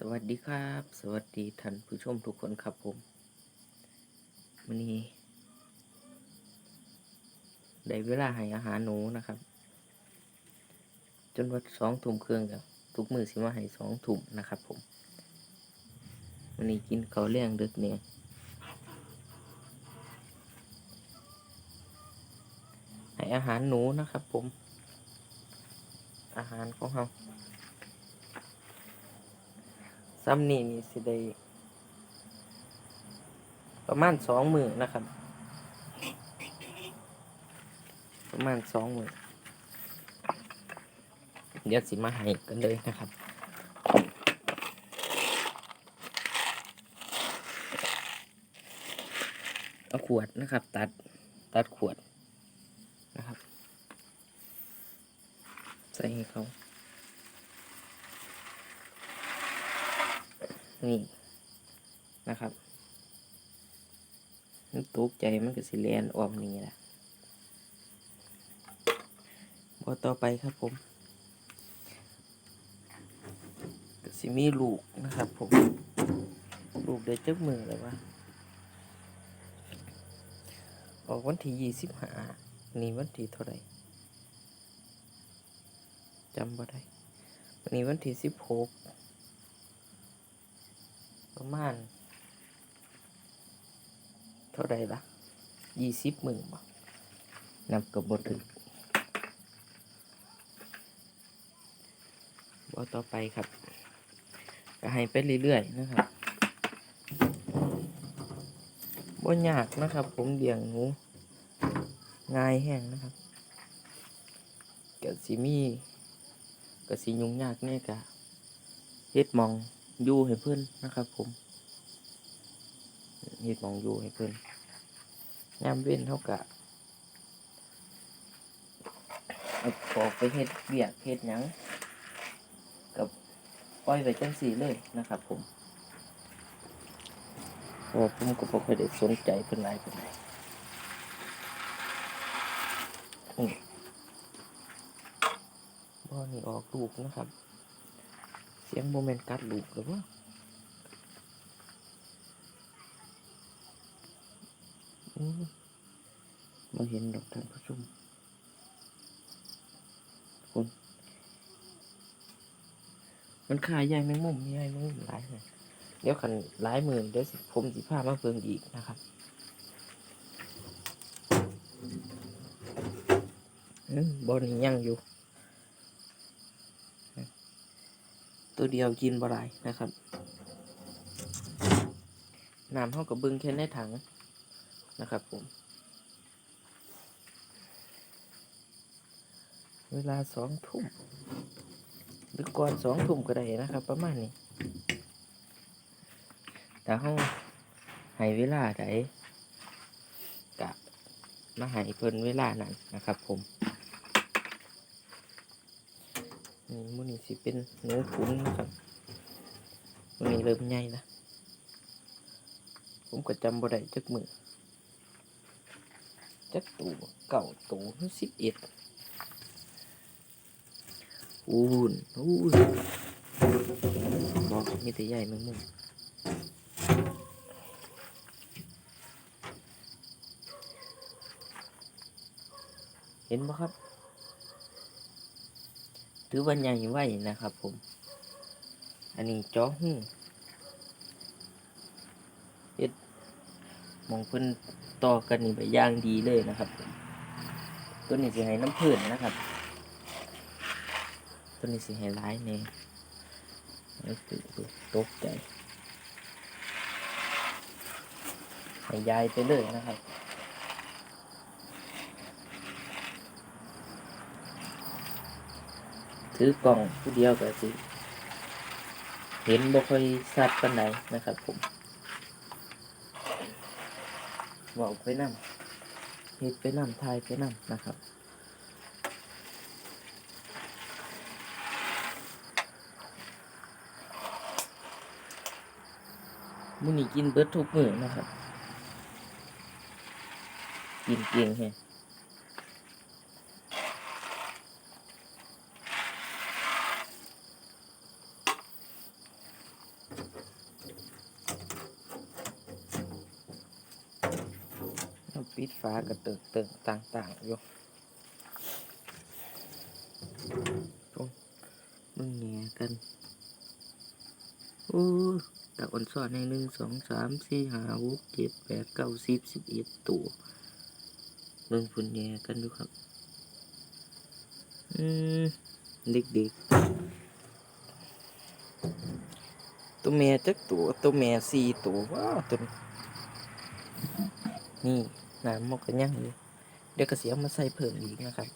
สวัสดีครับ สวัสดีท่านผู้ชมทุกคนครับผมวันนี้ได้เวลาให้อาหารหนูนะครับ จนว่าสองทุ่มเครื่องแล้วทุกมือสิมาให้สองทุ่มนะครับผมวันนี้กินข้าเลี้ยงดึกเนี่ยให้อาหารหนูนะครับผม อาหารของเรา ซ้ำนี่นี่สิได้ประมาณสองมือนะครับ ประมาณสองมือเดี๋ยวสิมาให้กันเลยนะครับเอาขวดนะครับ ตัดตัดขวดนะครับ ใส่ให้เขา นี่นะครับมันตกใจมันก็สิแลนออกนี่แหละบอต่อไปครับผมก็สิมีลูกนะครับผม ลูกได้จักมือแล้ววะออกวันที่ยี่สิบห้านี่วันที่เท่าไหร่จำบ่ได้วันนี้วันที่สิบหก ประมาณ เท่าไรล่ะยี่สิบหมื่นบ่นับกับบทถึงบอต่อไปครับ ก็ให้ไปเรื่อยๆนะครับบ่ยากนะครับ ผมเลี้ยงหนูง่ายแห้งนะครับกะสิมีกะสิยุ่งยากเนี่ยกะเฮ็ดมอง ยู่ให้เพื่อนนะครับ ผมเฮ็ดหมองอยู่ให้เพื่อนยามเว้นเท่ากับออกไปเฮ็ดเบียกเฮ็ดหยังกับปล่อยไว้จังสีเลยนะครับ ผมเพราะผมก็บ่ค่อยได้สนใจเพิ่นหลายเพิ่นไหนอืมบ่อนี่ออกลูกนะครับ สียงโมเมนต์กัดลูกหรือว่ามาเห็นดอกท่านผู้ชมคุณมันขายใหญ่แมงมุมใหญ่แมงมุมหลายเลยเดี๋ยวขันหลายหมื่นเดี๋ยวสิผมสิพามาเพิ่งอีกนะครับอืมบอนี่ยังอยู่ ตัวเดียวกินบ่ไรนะครับน้ำเท่ากับบึงแค่ในถังนะครับผม เวลาสองทุ่มหรือก่อนสองทุ่มก็ได้นะครับ ประมาณนี้แต่ห้องให้เวลาใดกะมาให้เพิ่นเวลานั้นนะครับผม นี่มันนี่ สิเป็นหนูขุนนะครับมันนี่เริ่มใหญ่ละผมก็จำบ่ได้จักมือจักตูเก่าตูสิบเอ็ดอูนอูนบอกมีแต่ใหญ่แมงมุมเห็นไหมครับ ถือว่าใหญ่ไว้นะครับ ผม อันนี้จอหูเฮ็ดมองเพิ่นต่อกันนี่ไปย่างดีเลยนะครับ ตัวนี้สิให้น้ำเพื่นนะครับ ตัวนี้สิให้ร้ายแน่แล้วตื่นตกใจให้ยายไปเลยนะครับ ถือกล่องผู้เดียวก็สิเห็นบ่ค่อยชัดปานใดนะครับผมเว่าไปนํเฮ็ดไปนำทายไปนำนะครับมื้อนี้กินเบิดทุกมื้อนะครับ กินเก่งแฮะ ปิด ฟ้ากระเติกเติกต่างๆอยู่โอ้มึงแหง่กันโอ้ตะอ่อนสอนในหนึ่งสองสามสี่ห้าหกเจ็ดแปดเก้าสิบสิบเอ็ดตัวเบิ่งพุ่นแหง่กันดูครับ อืมเด็กๆตัวแม่จักตัวตัวแม่สี่ตัวว้าวตัวนี้ น้ำมันก็ยังอยู่เดี๋ยวก็เสียมาใส่เพิ่มอีกนะครับ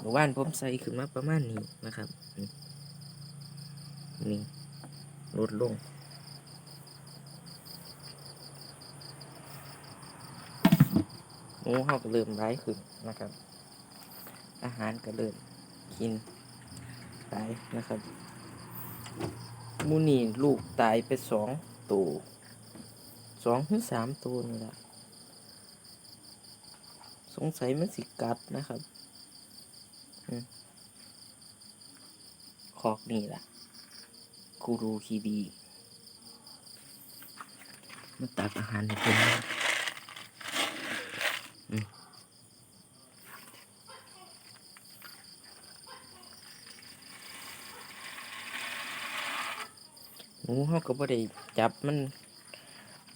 เมื่อวานผมใส่ขึ้นมาประมาณนี้นะครับนี่ลดลงหมูเขาก็เริ่มร้ายขึ้นนะครับ อาหารก็เริ่มกินตายนะครับมูนี่ลูกตายไปสองตัวสองถึงสามตัวนี่แหละ งสัยมันสิกัดนะครับคอกนี่แหละคูรูคีดีมาตักอาหารให้กินนะอืมหมูเขาก็บ่ได้จับมัน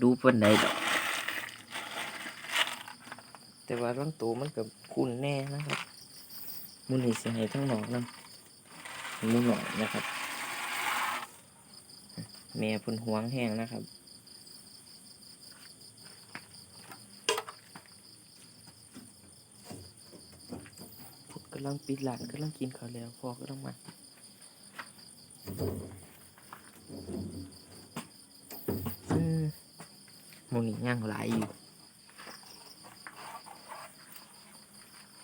ดูปานใดดอก แต่ว่าบางตัวมันก็คุ้นแน่นะครับหมูนี่สิให้ทั้งหนอกนํหมูหน่อยนะครับ แม่เพิ่นหวงแห้งนะครับผมกำลังปิดหลานกำลังกินข้าวแล้วพ่อก็ต้องมาอืมหมูนี่ย่างหลายอยู่อืม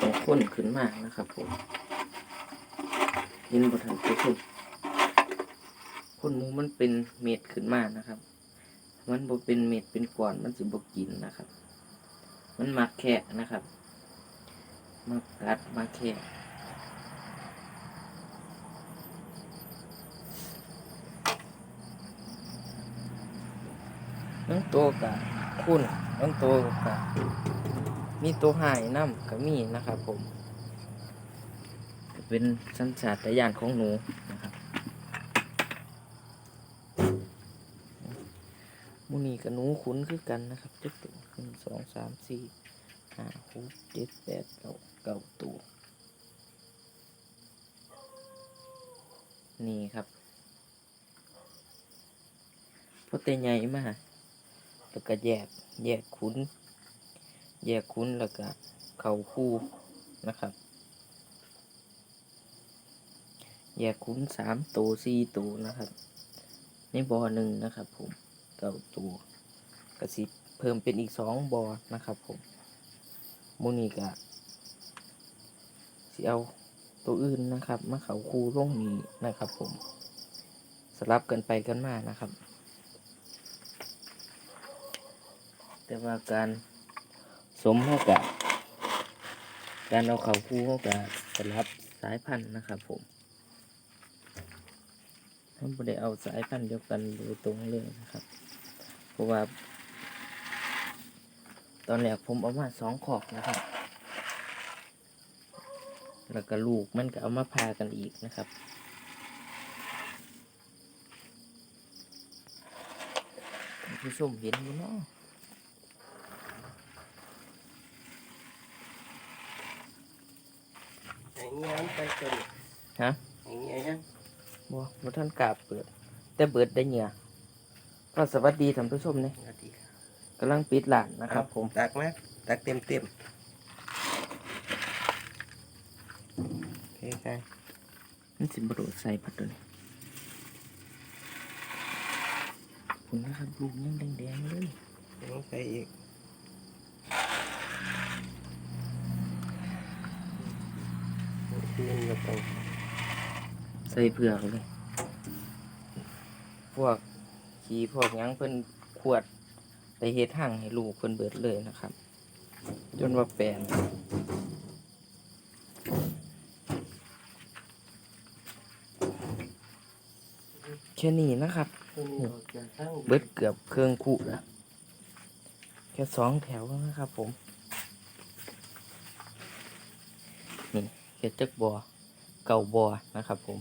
ต้องข้นขึ้นมากนะครับผมยินบทันทุกคนคนหมูมันเป็นเม็ดขึ้นมานะครับ มันบเป็นเม็ดเป็นก้อนมันสิบกินนะครับ มันมักแค่นะครับ มักกัดมักแค่ น้อง ตัวกะคุณน้องตัวกะมีตัวหายน้ำก็มีนะครับผม เป็นสัญชาตญาณของหนูนะครับมูนี่กับหนูคุ้นคือกันนะครับจ็ดตัวหนึ่งสองสามสี่ห้าหกเจ็ดแปดเก้าเก้าตัวนี่ครับพอเตใหญ่มาก แล้วก็แยกแยกขุนแยกขุนแล้วก็เข่าคู่นะครับ แยกขุนสามตัวสี่ตัวนะครับในบอหนึ่งนะครับ ผมเก้าตัวกระสิเพิ่มเป็นอีกสองบอนะครับ ผมมูนี่กะสิเอาตัวอื่นนะครับ มาเขาคู่ร่งนี้นะครับ ผมสลับกันไปกันมานะครับ แต่ว่าการสมเข้ากับการเอาเขาคู่เข้ากับสลับสายพันธุ์นะครับผมท่านไม่ได้เอาสายพันธุ์เดียวกันโดยตรงเลยนะครับ เพราะว่า ตอนแรกผมเอามาสองขอกนะครับ แล้วก็ลูกมันก็เอามาพากันอีกนะครับผู้ชมเห็นอยู่เนาะ ไอ้เงี้ยมัน ไปจนฮะไอ้เงี้ยยังบ่บ่ท่านกล้าเปิด แต่เปิดได้เหงื่อก็สวัสดีท่านผู้ชมเนี่ยสวัสดีครับกำลังปิดร้านนะครับ ผมตักไหมตักเต็มเต็มโอเคไงมันสิบโดดใส่ผัดเลยคุณนะครับลูกยังแดงๆเลยยังไปอีกมันก็ต้อง ใส่เผือกเลย พวกขี้พวกหยังเพิ่นขวดไปเฮ็ดหั่งให้ลูกเพิ่นเบิดเลยนะครับ จนว่าแปลนแค่นี้นะครับ เบิดเกือบเครื่องคู่แล้วแค่สองแถวนะครับผม นี่เฮ็ดจักบอ เก่าบอนะครับผม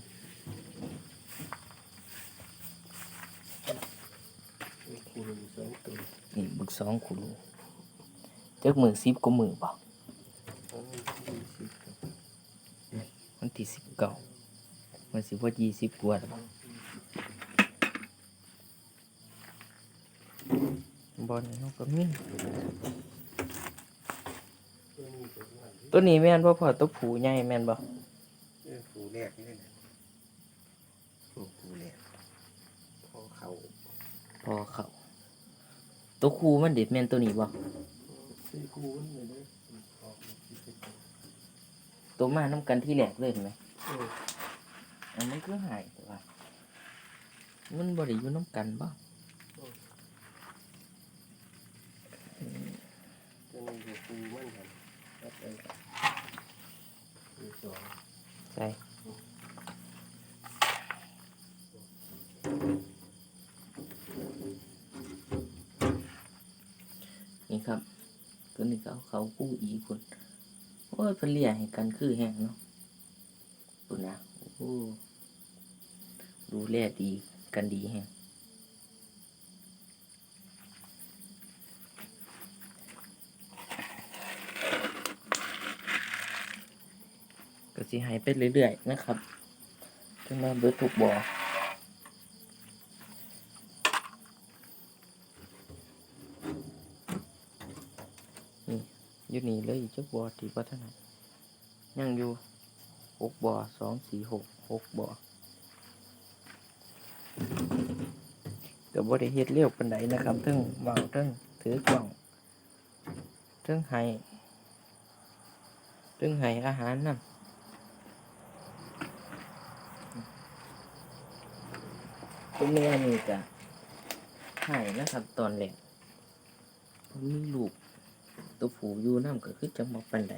คูณสองตัวนี่บึกสองขุลูจักมือสิบก็มือบ่มันที่สิบเก้ามันสิบว่ายี่สิบกว่าแล้วบ่บอลนี่เนาะก็มีตัวนี้ตัวอ้วนตัวนี้แม่นบ่พอตัวผูใหญ่แม่นบ่ รกนี่เลยนะผูผูแรกพอเขาพอเขาตัวคูมันเด็ดแม่นตัวนี้บ่ซื้อคูนเลยเด้อออกมาที่สิบตัวตัวมาน้ำกันที่แหลกเลยเห็นไหมเอออันนั้นคือหายแต่ว่ามันบ่ได้อยู่น้ำกันบ่ตัวนี้คือคูมันครับแล้วไปคูสองใช่ นี่ครับ ตัวนี้เอาเขาคู่อีคนโอ้ยเพิ่นเลียให้กันคือแห้งเนาะตัวนะโอ้ดูแลดีกันดีแห้งก็สิหายไปเรื่อยๆนะครับจนมาเบิดทุกบ่อ อยู่นี่เลยจักบ่อที่พัฒนายังอยู่หกบ่อสองสี่หกหกบ่อก็บ่ได้เฮ็ดเร็วปานใดนะครับทั้งเมาทั้งถือกล่องทั้งให้ทั้งให้อาหารนำตัวแม่นี่จะไหายนะครับตอนแรกผมมีลูก ตัวผูอยู่น้ำก็คือจะมาปันใด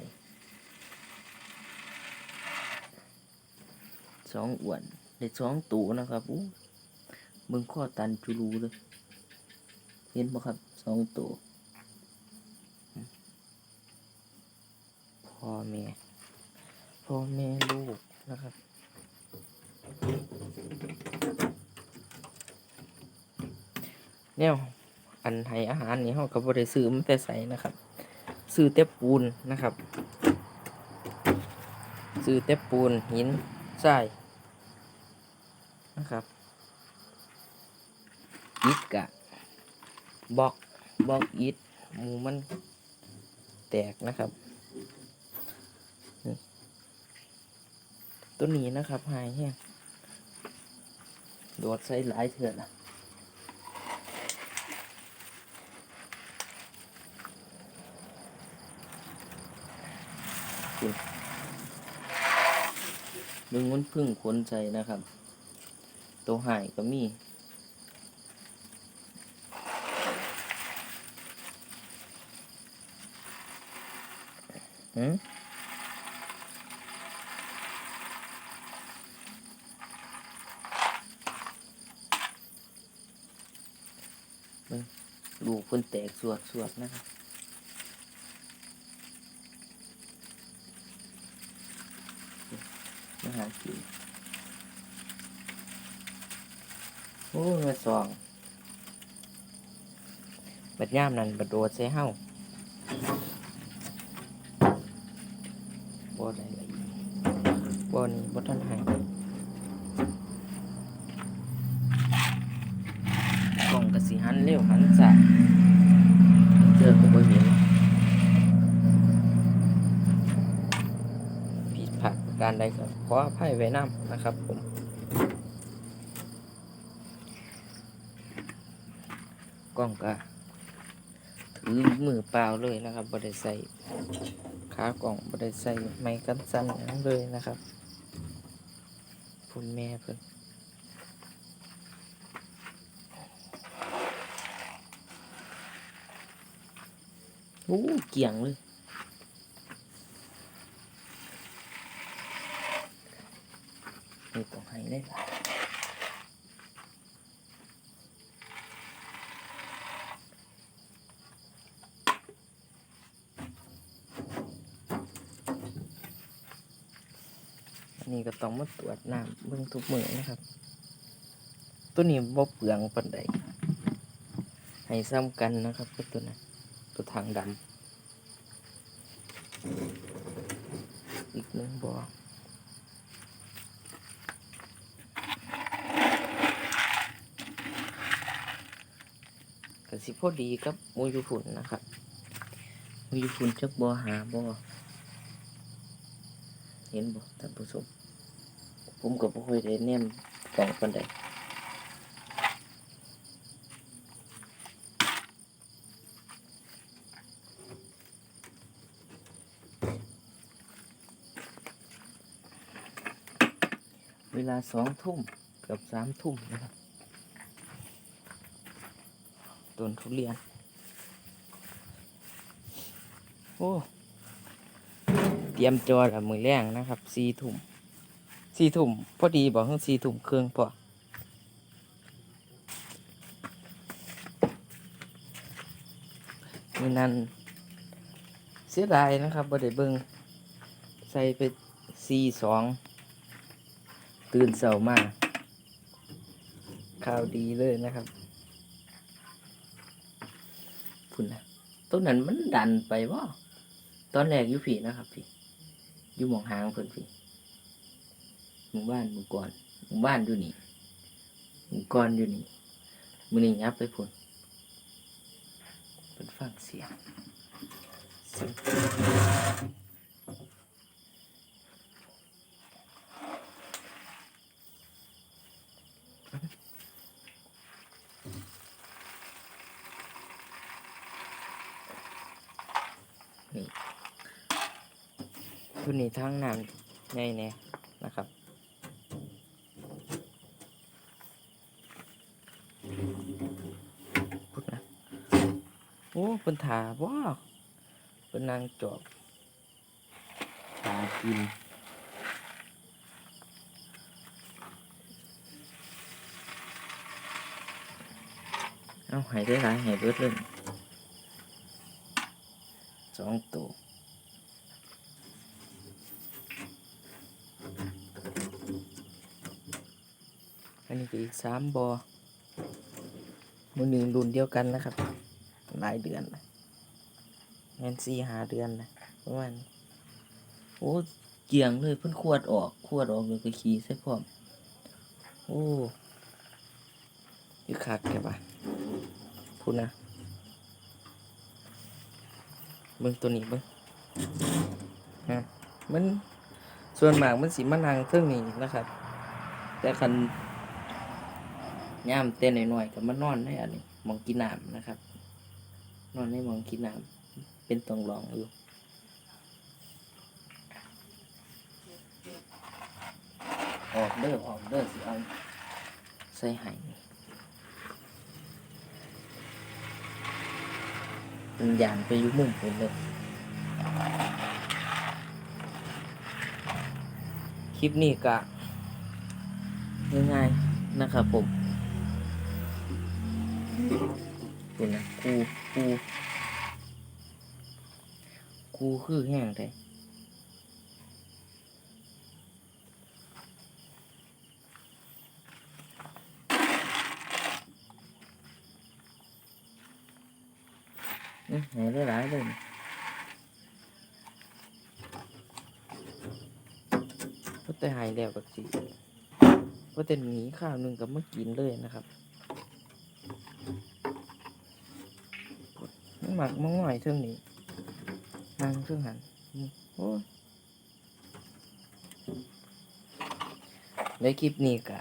สองอ้วนได้สองตัวนะครับอู้มึงข้อตันจุลูเลย เห็นบ่ครับสองตัวพ่อแม่พ่อแม่ลูกนะครับแนวอันให้อาหารนี่เขาก็บ่ได้ซื้อมันแต่ใส่นะครับ ซื้อแต่ปูนนะครับ ซื้อแต่ปูนหินทรายนะครับอิฐกะบล็อกบล็อกอิฐหมูมันแตกนะครับตัวนี้นะครับหายแห้งโดดใส่หลายเถื่อละ มึงมันพึ่งขนใจนะครับ ตัวหายก็มีหืมมึงลูกเพิ่นแตกสวดสวดนะครับ มาหากิน โอ้ยมาสองบัดย่ามนั่นบัดโดดใส่เฮาบ่ได้ละบ่นี่บ่ทันหายกล้องกะสิหันเร็วหันสายเจอก็บ่เห็น ผิดพลาดประ การใดก็ขออภัยไว้น้ำนะครับผมกล้องก็ถือมือเปล่าเลยนะครับบ่ได้ใส่ขากล่องบ่ได้ใส่ไม้กันสั่นหยังเลยนะครับคุณแม่เพิ่นโอ้เกี่ยงเลย นี่ก็ ต้องมาตรวจน้ำเบิ่งทุกมือนะครับ ตัวนี้บ่เปลืองปันใดให้ซ้ำกันนะครับกับตัวนั้นตัวทางดำอีกหนึ่งบ่อก็สิพอดีกับมูยูฝุ่นนะครับมูยูฝุ่นจักบ่อหาบ่อเห็นบ่ท่านผู้ชม ผมก็บ่ค่อยได้แนมกล่องปันใดเวลาสองทุ่มกับสามทุ่มนะครับต้นทุเรียน โอ้ เตรียมจอละมือแรงนะครับสี่ทุ่ม สี่ทุ่มพอดีบอกให้สี่ทุ่มเครื่องพอมีนั่นเสียดายนะครับบ่ได้เบิงใส่ไปสี่สองตื่นเสามาข่าวดีเลยนะครับพุ่นนะต้นนั้นมันดันไปว่าตอนแรกอยู่ผีนะครับพี่อยู่หมองหางเพิ่นพี่ หมู่บ้านหมู่ก่อนหมู่บ้านอยู่นี่หมู่ก่อนอยู่นี่มือนี้ยับไปพุ่นเป็นฟังเสียงเสียงทุนนี้ทั้งน้ำใหญ่แน่นะครับ พุดนะ โอ้เป็นถาว่าเป็นนางจอบตากินเอาใหายได้หลายใหายเบิดเลยสองตัวอันนี้ก็อีกสามบอมือหนึ่งรุ่นเดียวกันนะครับ หลายเดือนนะแมนสี่หาเดือนนะประมาณโอ้เกี่ยงเลยเพิ่นขวดออกขวดออกเลยก็ขี่ใส่พร้อมโอ้ยขาดแกปะพูดนะเบิ่งตัวนี้เบิ่งฮะมันส่วนมากมันสีมะนางเท่องนี้นะครับ แต่คันย่ามเต้นหน่อยๆกับมานนอนในอันนี้มองกินน้ำนะครับ นอนในมองกินน้ำเป็นตองรองอยู่ออกเด้อออกเด้อสิเอาใส่ห้เป็นยานไปอยู่มุมผมเลยคลิปนี้กะง่ายๆนะครับผม ตัวนะกูกูกูคือแห้งแท้อืมหายได้หลายเลยก็แต่หายแล้วกับสิก็แต่หนีข้าวหนึ่งกับเมื่อกินเลยนะครับ มัน หมักมังหน่อยเท่งนี้นางเท่งหันโอ้ยในคลิปนี้กะ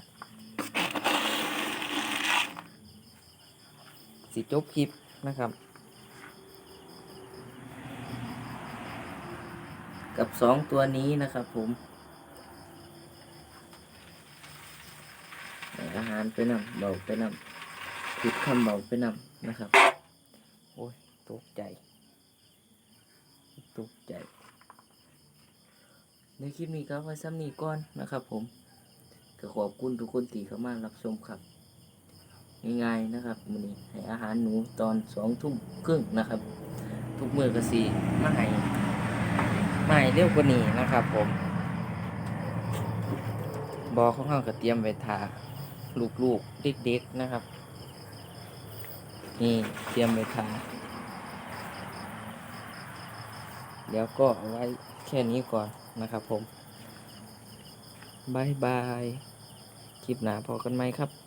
สิจบคลิปนะครับ กับสองตัวนี้นะครับผมอาหารไปนำเบาไปนำผิดคำเบาไปนำนะครับ ตกใจ ตกใจ ในคลิปนี้ก็ไว้ซ้ำนี้ก่อนนะครับผม ก็ขอบคุณทุกคนที่เข้ามารับชมครับ ง่ายๆนะครับมื้อนี้ให้อาหารหนูตอนสองทุ่มครึ่งนะครับ ทุกมือกระสีมาให้มาให้เร็วกว่านี้นะครับผม บอของเราก็เตรียมไว้ทาลูกๆเด็กๆนะครับ นี่เตรียมไว้ทา เดี๋ยวก็เอาไว้แค่นี้ก่อนนะครับผมบายบาย คลิปหนาพอกันไหมครับ